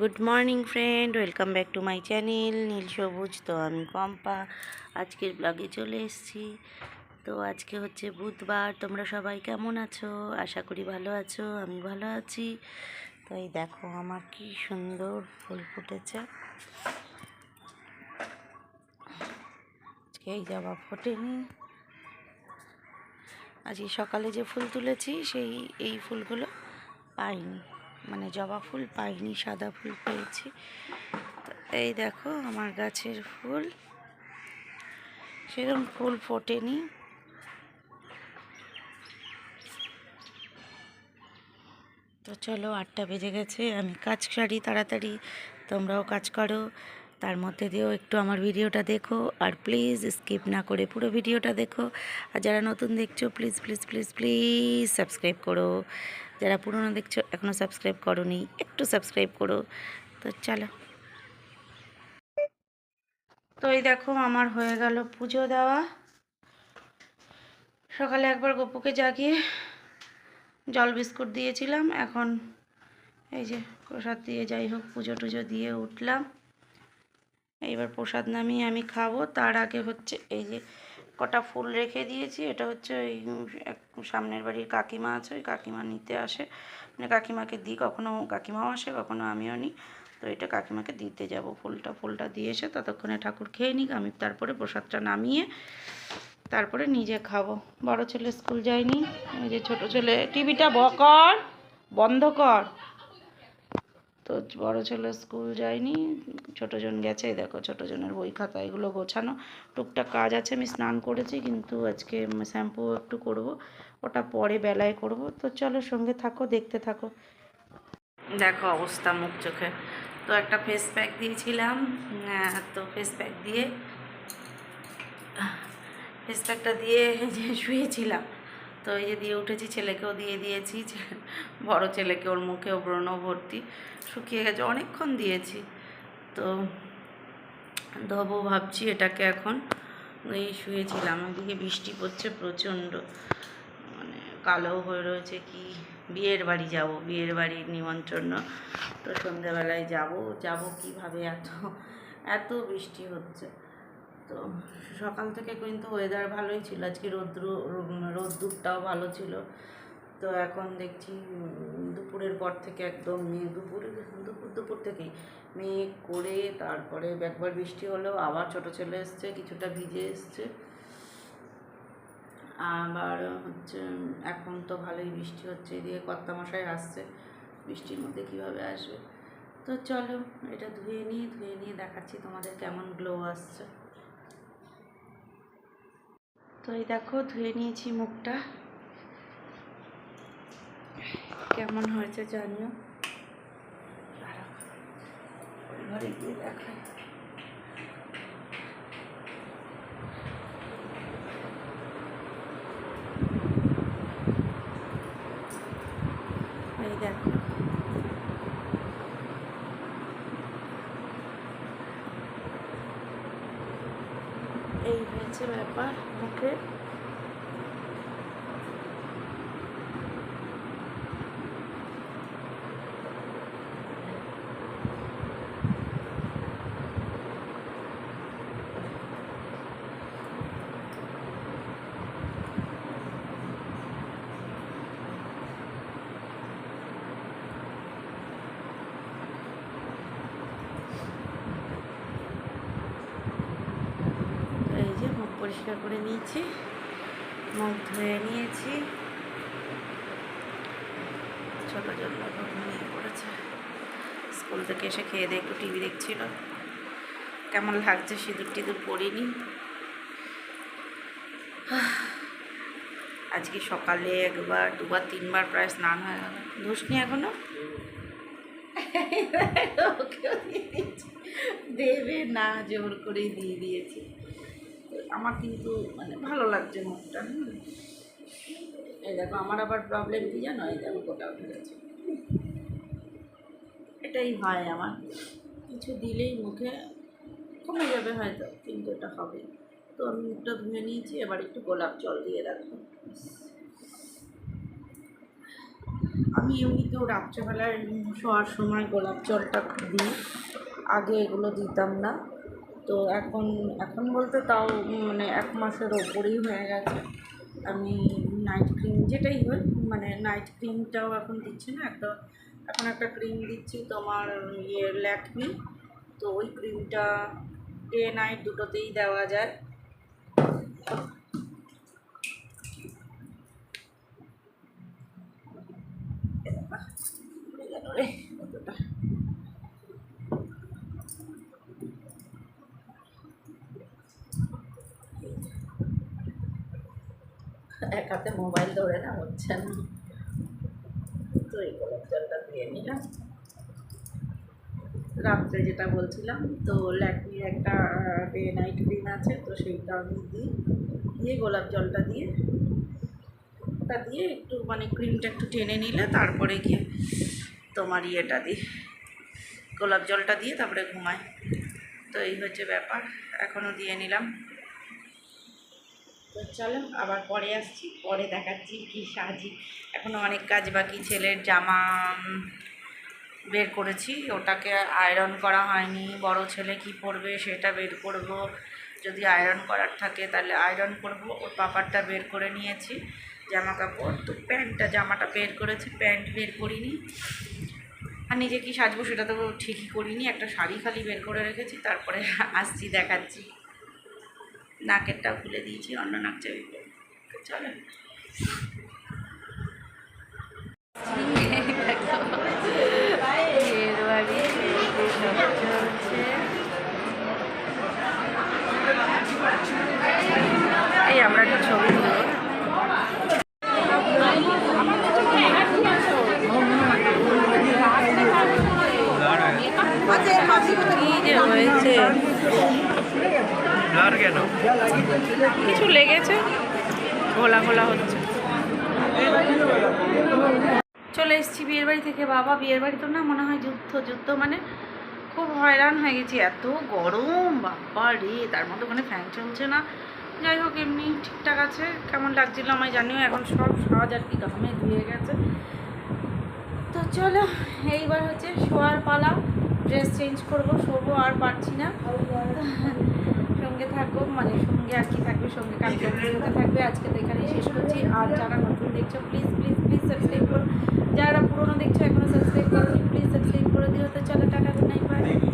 Good morning friend welcome back to my channel নীল সবুজ তো আমি পম্পা। আজকের ব্লগে চলে এসেছি। তো আজকে হচ্ছে বুধবার। তোমরা সবাই কেমন আছো? আশা করি ভালো আছো, আমি ভালো আছি। তো এই দেখো, আমার কি সুন্দর ফুল ফুটেছে। আজকে এই জবা ফোটেনি। আজকে সকালে যে ফুল তুলেছি, সেই, এই ফুলগুলো পাইনি। মানে জবা ফুল পাইনি, সাদা ফুল পেয়েছি। এই দেখো আমার গাছের ফুল। সেরকম ফুল ফোটেনি। তো চলো আটটা বেজে গেছে, আমি কাজ সারি, তাড়াতাড়ি তোমরাও কাজ করো। তার মধ্যে দিয়েও একটু আমার ভিডিওটা দেখো আর প্লিজ স্কিপ না করে পুরো ভিডিওটা দেখো। আর যারা নতুন দেখছ, please please please please subscribe করো। যারা পুরনো দেখছ এখনও সাবস্ক্রাইব করোনি, একটু সাবস্ক্রাইব করো। তো চলো। তো এই দেখো, আমার হয়ে গেল পুজো দেওয়া। সকালে একবার গপুকে জাগিয়ে জল বিস্কুট দিয়েছিলাম। এখন এই যে প্রসাদ দিয়ে যাই হোক, পুজো টুজো দিয়ে উঠলাম। এইবার প্রসাদ নামিয়ে আমি খাব। তার আগে হচ্ছে এই যে কটা ফুল রেখে দিয়েছি, এটা হচ্ছে ওই সামনের বাড়ির কাকিমা আছে, ওই কাকিমা নিতে আসে। মানে কাকিমাকে দিই, কখনো কাকিমাও আসে, কখনো আমিও নিই। তো এটা কাকিমাকে দিতে যাব ফুলটা। ফুলটা দিয়ে এসে ততক্ষণে ঠাকুর খেয়ে নিক, আমি তারপরে প্রসাদটা নামিয়ে তারপরে নিজে খাব। বড় ছেলে স্কুল যায়নি ওই যে ছোট ছেলে, টিভিটা বকর বন্ধ কর। তো বড় ছেলে স্কুল যায়নি ছোটোজন গেছে দেখো ছোটোজনের বই খাতা, এগুলো গোছানো। টুকটাক কাজ আছে, আমি স্নান করেছি, কিন্তু আজকে শ্যাম্পু একটু করব, ওটা পরে বেলায় করব। তো চলো সঙ্গে থাকো, দেখতে থাকো। দেখো অবস্থা মুখ চোখে। তো একটা ফেস প্যাক দিয়েছিলাম তো ফেস প্যাক দিয়ে ফেস প্যাকটা দিয়ে শুয়েছিলাম তো এই যে দিয়ে উঠেছি, ছেলেকেও দিয়ে দিয়েছি বড় ছেলেকে ওর মুখেও ব্রণ ভর্তি, শুকিয়ে গেছে, অনেকক্ষণ দিয়েছি। তো ধোবো ভাবছি এটাকে এখন। এই শুয়েছিলাম ওইদিকে বৃষ্টি পড়ছে প্রচণ্ড মানে কালো হয়ে রয়েছে কি, বিয়ের বাড়ি যাব, বিয়ের বাড়ির নিমন্ত্রণ। তো সন্ধ্যাবেলায় যাব যাব কীভাবে এত এত বৃষ্টি হচ্ছে। তো সকাল থেকে কিন্তু ওয়েদার ভালোই ছিল। আজকে রৌদ্র রোদ্দুরটাও ভালো ছিল। তো এখন দেখছি দুপুরের পর থেকে একদম মেঘ দুপুরে, দুপুর দুপুর থেকেই মেঘ করে তারপরে একবার বৃষ্টি হলো আবার ছোট ছেলে এসছে, কিছুটা ভিজে এসছে। আবার হচ্ছে, এখন তো ভালোই বৃষ্টি হচ্ছে, এদিকে কর্তামশাই আসছে, বৃষ্টির মধ্যে কীভাবে আসবে? তো চলো, এটা ধুয়ে নিয়ে ধুয়ে নিয়ে দেখাচ্ছি তোমাদের কেমন গ্লো আসছে। তো এই দেখো ধুয়ে নিয়েছি মুখটা। কেমন হয়েছে জানিও? ঘরে গিয়ে এই দেখো। এই হয়েছে ব্যাপার। মুখে তো এই যে মুখ পরিষ্কার করে নিয়েছি। মুখ ধুয়ে নিয়েছি। ছোটো জন্য ঘুমিয়ে পড়েছে। স্কুল থেকে এসে খেয়ে দিয়ে একটু টিভি দেখছিল। কেমন লাগছে সিঁদুর টিঁদুর পরিনি আজকে সকালে একবার, দুবার, তিনবার প্রায় স্নান হয়ে গেল। ধুসনি এখনও? দেবে না, জোর করেই দিয়ে দিয়েছি। আমার কিন্তু মানে ভালো লাগছে মুখটা, হুম। এই দেখো, আমার আবার প্রবলেম কি জানো? এই দেখো, গোটা উঠে গেছে। এটাই হয় আমার। কিছু দিলেই মুখে কমে যাবে হয়তো, কিন্তু এটা হবে। তো আমি মুখটা ধুয়ে নিয়েছি, এবার একটু গোলাপ জল দিয়ে রাখব। আমি এমনিতেও রাত্রেবেলায় শোয়ার সময় গোলাপ জলটা দিই। আগে এগুলো দিতাম না। তো এখন এখন বলতে তাও মানে এক মাসের ওপরেই হয়ে গেছে। আমি নাইট ক্রিম যেটাই হয় মানে নাইট ক্রিমটাও এখন দিচ্ছি না, একটা, এখন একটা ক্রিম দিচ্ছি তোমার ইয়ে ল্যাকমি। তো ওই ক্রিমটা ডে নাইট দুটোতেই দেওয়া যায় পড়ে গেল রে কতটা এক হাতে মোবাইল ধরে না হচ্ছে না। তো এই গোলাপ জলটা দিয়ে নিলাম। রাত্রে যেটা বলছিলাম, তো ল্যাকমির একটা ডে নাইট ক্রিম আছে, তো সেইটা আমি দিই। দিয়ে গোলাপ জলটা দিয়ে ওটা দিয়ে একটু মানে ক্রিমটা একটু টেনে নিলে তারপরে গিয়ে তোমার ইয়েটা দিই। গোলাপ জলটা দিয়ে তারপরে ঘুমাই। তো এই হচ্ছে ব্যাপার, এখনও দিয়ে নিলাম। তো চলো আবার পরে আসছি, পরে দেখাচ্ছি কি সাজি। এখনও অনেক কাজ বাকি, ছেলের জামা বের করেছি। ওটাকে আয়রন করা হয়নি। বড় ছেলে কি পরবে সেটা বের করব। যদি আয়রন করার থাকে তাহলে আয়রন করব। ওর পাপারটা বের করে নিয়েছি জামা কাপড় তো প্যান্টটা, জামাটা বের করেছি, প্যান্ট বের করিনি। আর নিজে কি সাজবো সেটা তো ঠিকই করিনি। একটা শাড়ি খালি বের করে রেখেছি, তারপরে আসছি, দেখাচ্ছি। নাকেরটা খুলে দিয়েছি অন্য নাক চাবি চলো বিয়ের বাড়ি সব চলছে এই আমরা একটা ছবি তুলবো কি যে হয়েছে ব্লার কেন? কিছু লেগেছে, ঘোলা ঘোলা হচ্ছে। চলে এসেছি বিয়ের বাড়ি থেকে। বাবা, বিয়ের বাড়ি তো না মনে হয় যুদ্ধ যুদ্ধ মানে খুব হয়রান হয়ে গেছি। এত গরম বাবা রে, তার মধ্যে ওখানে ফ্যান চলছে না। যাই হোক, এমনি ঠিকঠাক আছে, কেমন লাগছিল আমি জানিও। এখন সব সাজ আর কি ঘামে ধুয়ে গেছে। তো চলো, এইবার হচ্ছে শোয়ার পালা। ড্রেস চেঞ্জ করব, শোবো আর পারছি না সঙ্গে থাকব মানে সঙ্গে আর কি থাকবে সঙ্গে কাজ থাকবে। আজকে তো এখানেই শেষ করছি। আর যারা নতুন দেখছ প্লিজ প্লিজ প্লিজ সাবস্ক্রাইব করো। যারা পুরোনো দেখছ, এখনও সাবস্ক্রাইব করো প্লিজ সাবস্ক্রাইব করে দিও। তো চলো, টাটা নাই নাইট